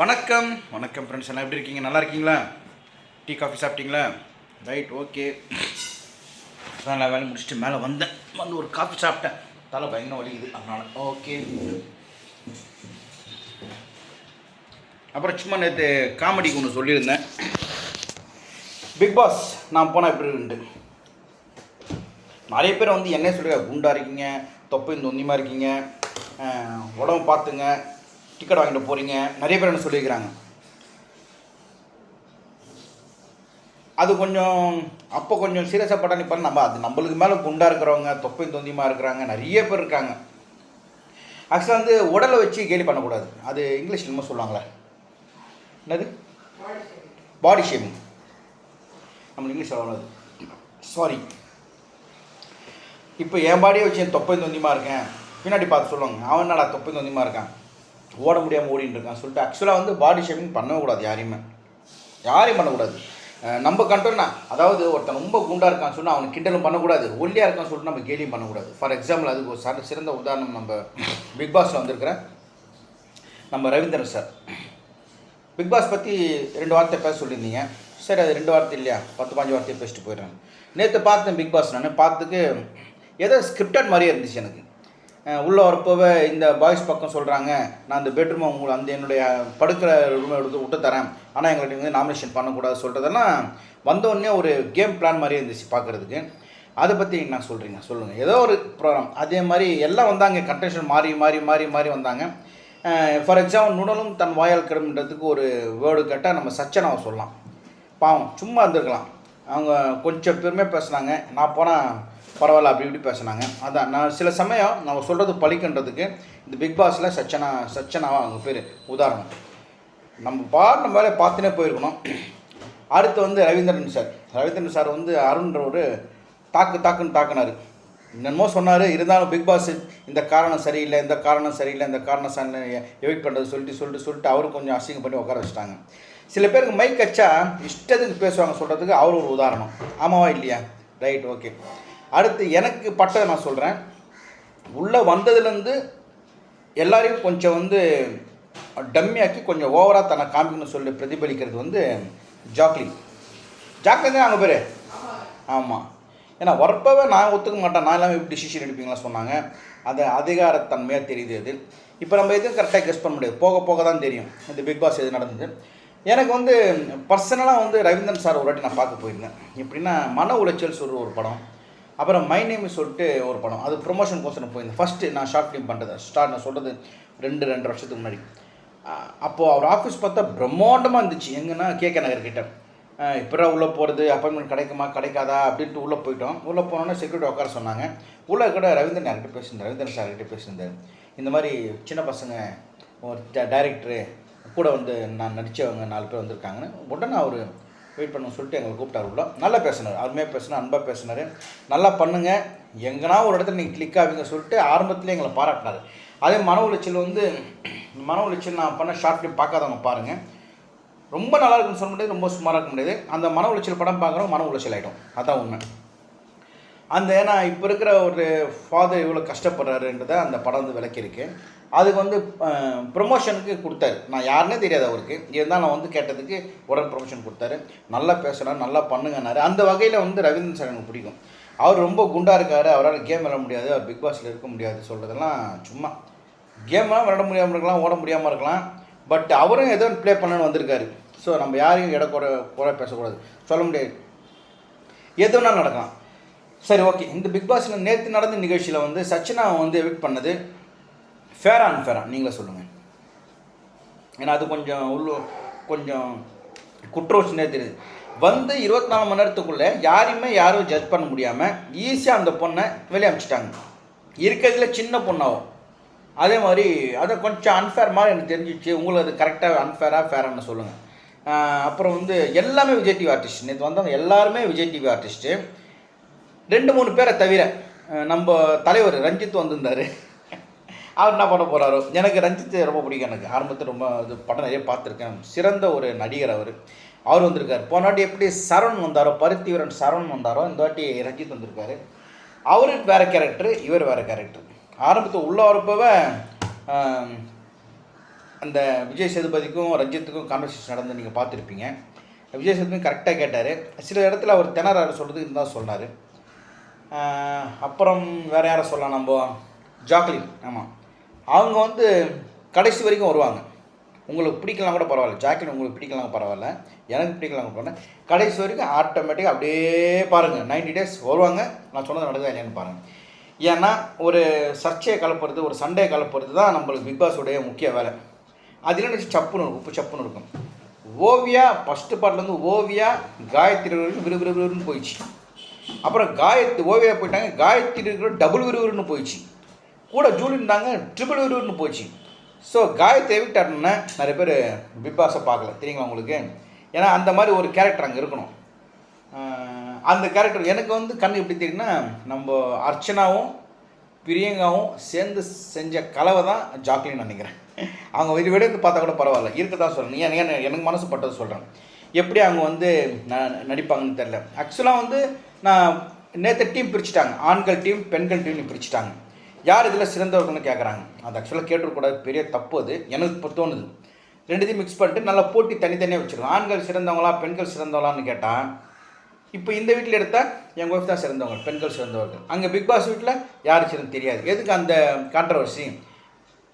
வணக்கம். வணக்கம் ஃப்ரெண்ட்ஸ் எல்லாம் எப்படி இருக்கீங்க? நல்லா இருக்கீங்களா? டீ காஃபி சாப்பிட்டீங்களா? ரைட் ஓகே நான் வேலை முடிச்சுட்டு மேலே வந்தேன். வந்து ஒரு காஃபி சாப்பிட்டேன். தலை பயங்கரம் வலிக்குது. அதனால் ஓகே அப்புறம் சும்மா நேற்று காமெடிக்கு ஒன்று சொல்லியிருந்தேன். பிக் பாஸ் நான் போனால் எப்படி இருந்து? நிறைய பேர் வந்து என்ன சொல்லுங்க குண்டா இருக்கீங்க தொப்பை தொந்தியமாக இருக்கீங்க உடம்பு பார்த்துங்க. டிக்கெட் வாங்கிட்டு போகிறீங்க நிறைய பேர் என்ன சொல்லியிருக்கிறாங்க. அது கொஞ்சம் அப்போ கொஞ்சம் சீரியஸாக பட்டா நிப்பா நம்ம அது நம்மளுக்கு மேலே குண்டாக இருக்கிறவங்க தொப்பை தொந்தியமாக இருக்கிறாங்க. நிறைய பேர் இருக்காங்க. ஆக்சுவலாக வந்து உடலை வச்சு கேலி பண்ணக்கூடாது. அது இங்கிலீஷ் நம்ம சொல்லுவாங்களே. என்னது? பாடி ஷேமிங் நம்ம இங்கிலீஷ் சொல்லக்கூடாது சாரி இப்போ என் பாடியை வச்சு என் தொப்பை தொந்தியமாக இருக்கேன்? பின்னாடி பார்த்து சொல்லுவாங்க. அவன் என்னடா தொப்பை தொந்தியமாக இருக்கான்? ஓட முடியாமல் ஓடிட்டு இருக்கான். சொல்லிட்டு ஆக்சுவலாக வந்து பாடி ஷேமிங் பண்ணக்கூடாது யாரையுமே. யாரையும் பண்ணக்கூடாது. நம்ம கண்ட்ரோல்னா அதாவது ஒருத்தன் ரொம்ப குண்டாக இருக்கான்னு சொன்னால் அவனுக்கு கிண்டலும் பண்ணக்கூடாது. ஒல்லியாக இருக்கான்னு சொல்லிட்டு நம்ம கேலியும் பண்ணக்கூடாது. ஃபார் எக்ஸாம்பிள் அதுக்கு ஒரு சார் சிறந்த உதாரணம் நம்ம பிக் பாஸில் வந்திருக்கிற நம்ம ரவீந்திரன் சார் பிக் பாஸ் பற்றி ரெண்டு வார்த்தை பேச சொல்லியிருந்தீங்க. சரி அது ரெண்டு வார்த்தை இல்லையா? பத்து பாஞ்சு வார்த்தையை பேசிட்டு போயிடுறேன். நேற்று பார்த்தேன் பிக் பாஸ் நான். பார்த்துக்கு ஏதோ ஸ்கிரிப்டட் மாதிரியே இருந்துச்சு எனக்கு. உள்ளே வரப்போவே இந்த பாய்ஸ் பக்கம் சொல்கிறாங்க நான் அந்த பெட்ரூமை உங்களை அந்த என்னுடைய படுக்கிற ரூமை எடுத்து விட்டு தரேன். ஆனால் எங்களுக்கு வந்து நாமினேஷன் பண்ணக்கூடாது சொல்கிறதெல்லாம் வந்தோடனே ஒரு கேம் பிளான் மாதிரி இருந்துச்சு பார்க்குறதுக்கு. அதை பற்றி என்ன சொல்கிறீங்க சொல்லுங்கள் ஏதோ ஒரு ப்ரோக்ராம் அதே மாதிரி எல்லாம் வந்தாங்க கண்டென்ஷன் மாறி மாறி மாறி மாறி வந்தாங்க. ஃபார் எக்ஸாம்பிள் நுடலும் தன் வாயால் கிடம்ன்றதுக்கு ஒரு வேர்டு கேட்டால் நம்ம சச்சனாவை சொல்லலாம். பாவம் சும்மா இருந்திருக்கலாம். அவங்க கொஞ்சம் பெருமையாக பேசுனாங்க. நான் போனால் பரவாயில்ல அப்படி இப்படி பேசுனாங்க. அதான் நான் சில சமயம் நம்ம சொல்கிறது பழிக்கின்றதுக்கு இந்த பிக் பாஸில் சச்சனா சச்சனாவா அவங்க பேர் உதாரணம். நம்ம பாட்டு நம்ம வேலையை பார்த்துனே போயிருக்கணும். அடுத்து வந்து ரவீந்திரன் சார். ரவீந்திரன் சார் வந்து அருண்ன்றவர் தாக்கு தாக்குன்னு தாக்குனார். என்னமோ சொன்னார். இருந்தாலும் பிக் பாஸ் இந்த காரணம் சரியில்லை இந்த காரணம் சரியில்லை இந்த காரணம் சரி எவிட் பண்ணுறது சொல்லிட்டு சொல்லிட்டு சொல்லிட்டு அவரும் கொஞ்சம் அசிங்கம் பண்ணி உட்கார வச்சிட்டாங்க. சில பேருக்கு மைக் கச்சா இஷ்டத்துக்கு பேசுவாங்க சொல்கிறதுக்கு அவர் ஒரு உதாரணம். ஆமாவா இல்லையா? ரைட் ஓகே அடுத்து எனக்கு பட்டதை நான் சொல்கிறேன் உள்ளே வந்ததுலேருந்து எல்லாரையும் கொஞ்சம் வந்து டம்மியாக்கி கொஞ்சம் ஓவராக தன்னை காமிக்கணும்னு சொல்லி பிரதிபலிக்கிறது வந்து ஜாக்லின். ஜாக்லின் தான் அவங்க பேர்? ஆமாம் ஏன்னா வரப்பவே நான் ஒத்துக்க மாட்டேன். நான் எல்லாமே எப்படி டிசிஷன் எடுப்பீங்களா சொன்னாங்க. அது அதிகாரத்தன்மையாக தெரியுது அது. இப்போ நம்ம எதுவும் கரெக்டாக கெஸ் பண்ண முடியாது. போக போக தான் தெரியும். இந்த பிக் பாஸ் எது நடந்தது? எனக்கு வந்து பர்சனலாக வந்து ரவீந்திரன் சார் ஒரு வாட்டி நான் பார்க்க போயிருந்தேன். எப்படின்னா மன உளைச்சல் சொல்கிற ஒரு படம். அப்புறம் மை நேம் சொல்லிட்டு ஒரு படம். அது ப்ரொமோஷன் கோசரம் போயிருந்தேன். ஃபஸ்ட்டு நான் ஷார்ட் ஃபிலிம் பண்ணுறது ஸ்டார்ட் நான் சொல்கிறது ரெண்டு ரெண்டு வருஷத்துக்கு முன்னாடி. அப்போது அவர் ஆஃபீஸ் பார்த்தா பிரம்மாண்டமாக இருந்துச்சு. எங்கன்னா கேகே நகர் கிட்ட. இப்போ உள்ளே போகிறது அப்பாயின்மெண்ட் கிடைக்குமா? கிடைக்காதா? அப்படின்ட்டு உள்ளே போயிட்டோம். உள்ளே போனோன்னே செக்யூரிட்டி உட்கார சொன்னாங்க. உள்ளே கூட ரவீந்திரன் யார்கிட்ட பேசியிருந்தார்? ரவீந்திரன் சார் கிட்ட பேசியிருந்தார். இந்த மாதிரி சின்ன பசங்க ஒரு டைரக்டரு கூட வந்து நான் நடித்தவங்க நாலு பேர் வந்திருக்காங்கன்னு உடனே அவர் வெயிட் பண்ண சொல்லிட்டு எங்களை கூப்பிட்டாரு உள்ள. நல்லா பேசினார் அருமையாக பேசினார் அன்பாக பேசினார். நல்லா பண்ணுங்கள் எங்கன்னா ஒரு இடத்துல நீங்கள் கிளிக் ஆவீங்க சொல்லிட்டு ஆரம்பத்துலேயே எங்களை பாராட்டினார். அதே மன உளைச்சல் வந்து மன உளைச்சல் நான் பண்ண ஷார்ட் ஃபிலிம் பார்க்காதவங்க பாருங்கள் ரொம்ப நல்லா இருக்குன்னு சொல்ல முடியாது ரொம்ப சுமாராக இருக்க முடியாது. அந்த மன உளைச்சல் படம் பார்க்குறோம் மன உளைச்சல் ஆகிடும் அதான் உண்மை. அந்த ஏன்னா இப்போ இருக்கிற ஒரு ஃபாதர் இவ்வளோ கஷ்டப்படுறாருன்றதை அந்த படம் வந்து விளக்கியிருக்கு. அதுக்கு வந்து ப்ரொமோஷனுக்கு கொடுத்தாரு. நான் யாருன்னே தெரியாது அவருக்கு. இருந்தாலும் நான் வந்து கேட்டதுக்கு உடனே ப்ரொமோஷன் கொடுத்தாரு. நல்லா பேசுகிறார் நல்லா பண்ணுங்கன்னாரு. அந்த வகையில் வந்து ரவீந்திரன் சார் எனக்கு பிடிக்கும். அவர் ரொம்ப குண்டாக இருக்கார். அவரால் கேம் விளாட முடியாது. அவர் பிக் பாஸில் இருக்க முடியாது சொல்கிறதெல்லாம் சும்மா. கேம்லாம் விளாட முடியாமல் இருக்கலாம் ஓட முடியாமல் இருக்கலாம். பட் அவரும் ஏதோ ப்ளே பண்ணணும்னு வந்திருக்காரு. ஸோ நம்ம யாரையும் இட குறை குறை பேசக்கூடாது. சொல்ல முடியாது. எது நடக்கலாம். சரி ஓகே இந்த பிக் பாஸில் நேற்று நடந்த நிகழ்ச்சியில் வந்து சச்சினா வந்து எவிட் பண்ணது ஃபேரா அன்ஃபேரா நீங்களே சொல்லுங்கள் ஏன்னா அது கொஞ்சம் உள்ள கொஞ்சம் குற்றோச்சுனே தெரியுது வந்து இருபத்தி நாலு மணி நேரத்துக்குள்ளே யாரையுமே யாரும் ஜட்ஜ் பண்ண முடியாமல் ஈஸியாக அந்த பொண்ணை வெளியே அனுப்பிச்சிட்டாங்க இருக்கிறதுல சின்ன பொண்ணாகும் அதே மாதிரி அதை கொஞ்சம் அன்ஃபேர் மாதிரி எனக்கு தெரிஞ்சிச்சு. உங்களுக்கு அது கரெக்டாக அன்ஃபேராக ஃபேரான்னு சொல்லுங்கள் அப்புறம் வந்து எல்லாமே விஜய் டிவி ஆர்டிஸ்ட் நேற்று வந்தவங்க எல்லாருமே விஜய் டிவி ஆர்டிஸ்ட்டு ரெண்டு மூணு பேரை தவிர நம்ம தலைவர் ரஞ்சித் வந்திருந்தார். அவர் என்ன பண்ண போகிறாரோ எனக்கு ரஞ்சித் ரொம்ப பிடிக்கும் எனக்கு ஆரம்பத்தில் ரொம்ப இது படம் நிறைய பார்த்துருக்கேன். சிறந்த ஒரு நடிகர் அவர். அவர் வந்திருக்கார். போனாட்டி எப்படி சரவண் வந்தாரோ பருத்திவரன் சரவண் வந்தாரோ இந்த வாட்டி ரஞ்சித் வந்திருக்காரு. அவர் வேறு கேரக்டர் இவர் வேறு கேரக்டர் ஆரம்பத்தில் உள்ள வரப்பவே அந்த விஜய் சேதுபதிக்கும் ரஞ்சித்துக்கும் கான்வர்சேஷன் நடந்து நீங்கள் பார்த்துருப்பீங்க. விஜய் சேதுபதி கரெக்டாக கேட்டார். சில இடத்துல அவர் திணறாரு சொல்கிறது இருந்தால் சொன்னார். அப்புறம் வேறு யாரை சொல்லலாம் நம்ம? ஜாக்லின். ஆமாம் அவங்க வந்து கடைசி வரைக்கும் வருவாங்க. உங்களுக்கு பிடிக்கலாம் கூட பரவாயில்ல. ஜாக்கெட் உங்களுக்கு பிடிக்கலாம் பரவாயில்ல. எனக்கு பிடிக்கலாம் பரவாயில்ல. கடைசி வரைக்கும் ஆட்டோமேட்டிக்காக அப்படியே பாருங்கள் 90 டேஸ் வருவாங்க. நான் சொன்னது நடக்குதா இல்லையான்னு பாருங்கள் ஏன்னா ஒரு சர்ச்சையை கலப்புறது ஒரு சண்டையை கலப்புறது தான் நம்மளுக்கு பிக் பாஸுடைய முக்கிய வேலை. அதில் இல்லைன்னு சப்புன்னு இருக்கும். உப்பு சப்புன்னு இருக்கும். ஓவியா ஃபஸ்ட்டு பாட்டிலேருந்து ஓவியா காயத்ரி வரைக்கும் போயிடுச்சு. அப்புறம் காயத்து ஓவியா போயிட்டாங்க. காயத்ரி இருக்கிற டபுள் விறுவிறுன்னு போயிடுச்சு. கூட ஜூலி இருந்தாங்க ட்ரிபிள் விறுவிறுன்னு போச்சு ஸோ காயத்தை விட்டாருன்னா நிறைய பேர் பிக் பாஸை பார்க்கல. தெரியுங்களா உங்களுக்கு? ஏன்னா அந்த மாதிரி ஒரு கேரக்டர் அங்கே இருக்கணும். அந்த கேரக்டர் எனக்கு வந்து கண் எப்படி தெரியும்னா நம்ம அர்ச்சனாவும் பிரியங்காவும் சேர்ந்து செஞ்ச கலவை தான் ஜாக்லின் நினைக்கிறேன். அவங்க இது விட இருந்து பார்த்தா கூட பரவாயில்ல. இருக்க தான் சொல்கிறேன் ஏன் எனக்கு மனசு பட்டது சொல்கிறேன் எப்படி அவங்க வந்து ந நடிப்பாங்கன்னு தெரில ஆக்சுவலாக வந்து நான் நேற்று டீம் பிரிச்சுட்டாங்க. ஆண்கள் டீம் பெண்கள் டீம்னு பிரிச்சுட்டாங்க. யார் இதில் சிறந்தவர்கள்னு கேட்குறாங்க அது ஆக்சுவலாக கேட்டுக்கூடாது பெரிய தப்பு அது. எனக்கு இப்போ தோணுது ரெண்டுத்தையும் மிக்ஸ் பண்ணிட்டு நல்லா போட்டி தனித்தனியாக வச்சுருக்கோம் ஆண்கள் சிறந்தவங்களா பெண்கள் சிறந்தவங்களான்னு கேட்டால் இப்போ இந்த வீட்டில் எடுத்தால் எங்கள் ஒய்ஃப் தான் சிறந்தவங்க பெண்கள் சிறந்தவர்கள். அங்கே பிக் பாஸ் வீட்டில் யார் சிறந்து தெரியாது. எதுக்கு அந்த கான்ட்ரவர்சி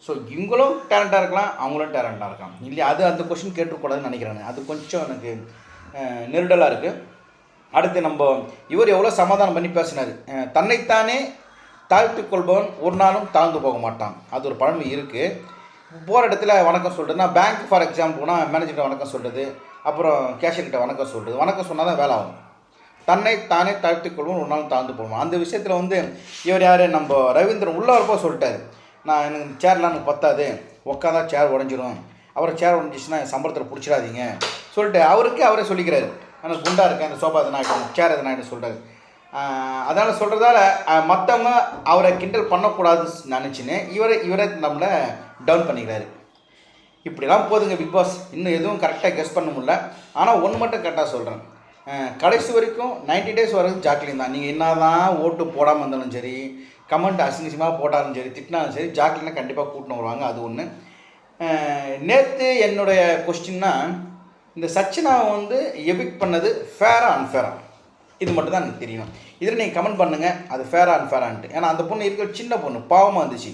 ஸோ இவங்களும் டேலண்ட்டாக இருக்கலாம் அவங்களும் டேலண்ட்டாக இருக்கலாம். இல்லையா அது அந்த கொஷின் கேட்டுக்கூடாதுன்னு நினைக்கிறேன் அது கொஞ்சம் எனக்கு நெருடலாக இருக்குது அடுத்து நம்ம இவர் எவ்வளோ சமாதானம் பண்ணி பேசினார். தன்னைத்தானே தாழ்த்திக் கொள்பவன் ஒரு நாளும் தாழ்ந்து போக மாட்டான். அது ஒரு பழமை இருக்குது போகிற இடத்துல வணக்கம் சொல்கிறதுனா பேங்க் ஃபார் எக்ஸாம்பிள் போனால் மேனேஜர்கிட்ட வணக்கம் சொல்கிறது அப்புறம் கேஷியர்கிட்ட வணக்கம் சொல்கிறது வணக்கம் சொன்னால் தான் வேலை ஆகும். தன்னை தானே தாழ்த்திக் கொள்வோம் ஒரு நாள் தாழ்ந்து போவோம் அந்த விஷயத்தில் வந்து இவர் யார்? நம்ம ரவீந்திரன் உள்ள வரப்போ சொல்லிட்டாரு. நான் எனக்கு சேர்லாம் எனக்கு பத்தாது. உட்காந்தா சேர் உடஞ்சிரும். அப்புறம் சேர் உடஞ்சிச்சுன்னா என் சம்பளத்தில் பிடிச்சிடாதீங்க. சொல்லிட்டு அவருக்கு அவரே சொல்லிக்கிறாரு. ஆனால் குண்டாக இருக்கேன் அந்த சோஃபா எதனா ஆகிடும் சேர் எதனா ஆகிடும் சொல்கிறாரு அதனால் சொல்கிறதால மற்றவங்க அவரை கிண்டல் பண்ணக்கூடாதுன்னு நினச்சின்னு இவரை இவரை நம்மளை டவுன் பண்ணிக்கிறாரு. இப்படிலாம் போதுங்க பிக் பாஸ் இன்னும் எதுவும் கரெக்டாக கெஸ் பண்ண முடியல. ஆனால் ஒன்று மட்டும் கரெக்டாக சொல்கிறேன் கடைசி வரைக்கும் 90 டேஸ் வரைக்கும் ஜாக்லின் தான். நீங்கள் என்ன தான் ஓட்டு போடாமல் இருந்தாலும் சரி கமெண்ட் அசிங்கசியமாக போட்டாலும் சரி திட்டினாலும் சரி ஜாக்லினை கண்டிப்பாக கூட்டின்னு வருவாங்க அது ஒன்று நேற்று என்னுடைய கொஸ்டின்னா இந்த சச்சினாவை வந்து எவிக் பண்ணது ஃபேரா அன்ஃபேரா இது மட்டும் தான் எனக்கு தெரியும் இதில் நீங்கள் கமெண்ட் பண்ணுங்கள் அது ஃபேரா அன்ஃபேரான்ட்டு ஏன்னா அந்த பொண்ணு இருக்கிற சின்ன பொண்ணு பாவமாக இருந்துச்சு.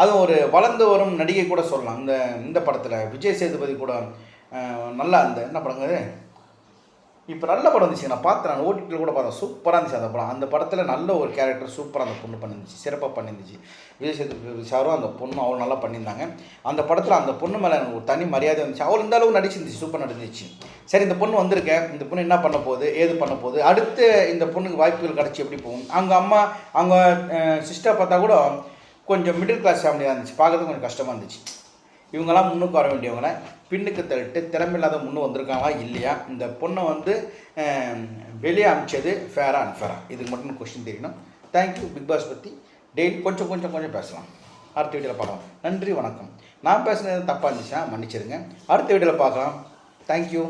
அது ஒரு வளர்ந்து வரும் நடிகை கூட சொல்லலாம். இந்த இந்த படத்தில் விஜய் சேதுபதி கூட நல்லா அந்த என்ன படங்க இப்போ நல்ல படம் இருந்துச்சு நான் பார்த்தேன் நான் ஓடிடியில் கூட பார்த்தேன் சூப்பராக இருந்துச்சு அந்த படம். அந்த படத்தில் நல்ல ஒரு கேரக்டர் சூப்பராக அந்த பொண்ணு பண்ணிருந்துச்சு சிறப்பாக பண்ணியிருந்துச்சு. விஜய் சேதுபதி சாரும் அந்த பொண்ணு அவ்வளோ நல்லா பண்ணியிருந்தாங்க. அந்த படத்தில் அந்த பொண்ணு மேலே எனக்கு ஒரு தனி மரியாதை வந்துச்சு. அவள் இந்த அளவு நடிச்சிருந்துச்சு. சூப்பர் நடிச்சிருந்துச்சு. சரி இந்த பொண்ணு வந்திருக்கேன் இந்த பொண்ணு என்ன பண்ண போகுது? ஏது பண்ண போகுது? அடுத்து இந்த பொண்ணுக்கு வாய்ப்புகள் கிடச்சி எப்படி போகும்? அவங்க அம்மா அவங்க சிஸ்டர் பார்த்தா கூட கொஞ்சம் மிடில் கிளாஸ் ஃபேமிலியாக இருந்துச்சு. பார்க்கறதுக்கு கொஞ்சம் கஷ்டமாக இருந்துச்சு. இவங்கெல்லாம் முன்னுக்கு வர வேண்டியவங்களை பின்னுக்கு தள்ளிட்டு திறமையில்லாத முன்னு வந்திருக்காங்களா இல்லையா? இந்த பொண்ணை வந்து வெளியே அமிச்சது ஃபேரா அன்ஃபேரா இதுக்கு மட்டும் கொஸ்டின் தெரியணும். தேங்க்யூ பிக் பாஸ் பற்றி டெய்லி கொஞ்சம் கொஞ்சம் கொஞ்சம் பேசலாம். அடுத்த வீடியோவில் பார்க்கலாம். நன்றி வணக்கம். நான் பேசுனது தப்பாக இருந்துச்சுன்னா மன்னிச்சிருங்க அடுத்த வீடியோவில் பார்க்கலாம். தேங்க்யூ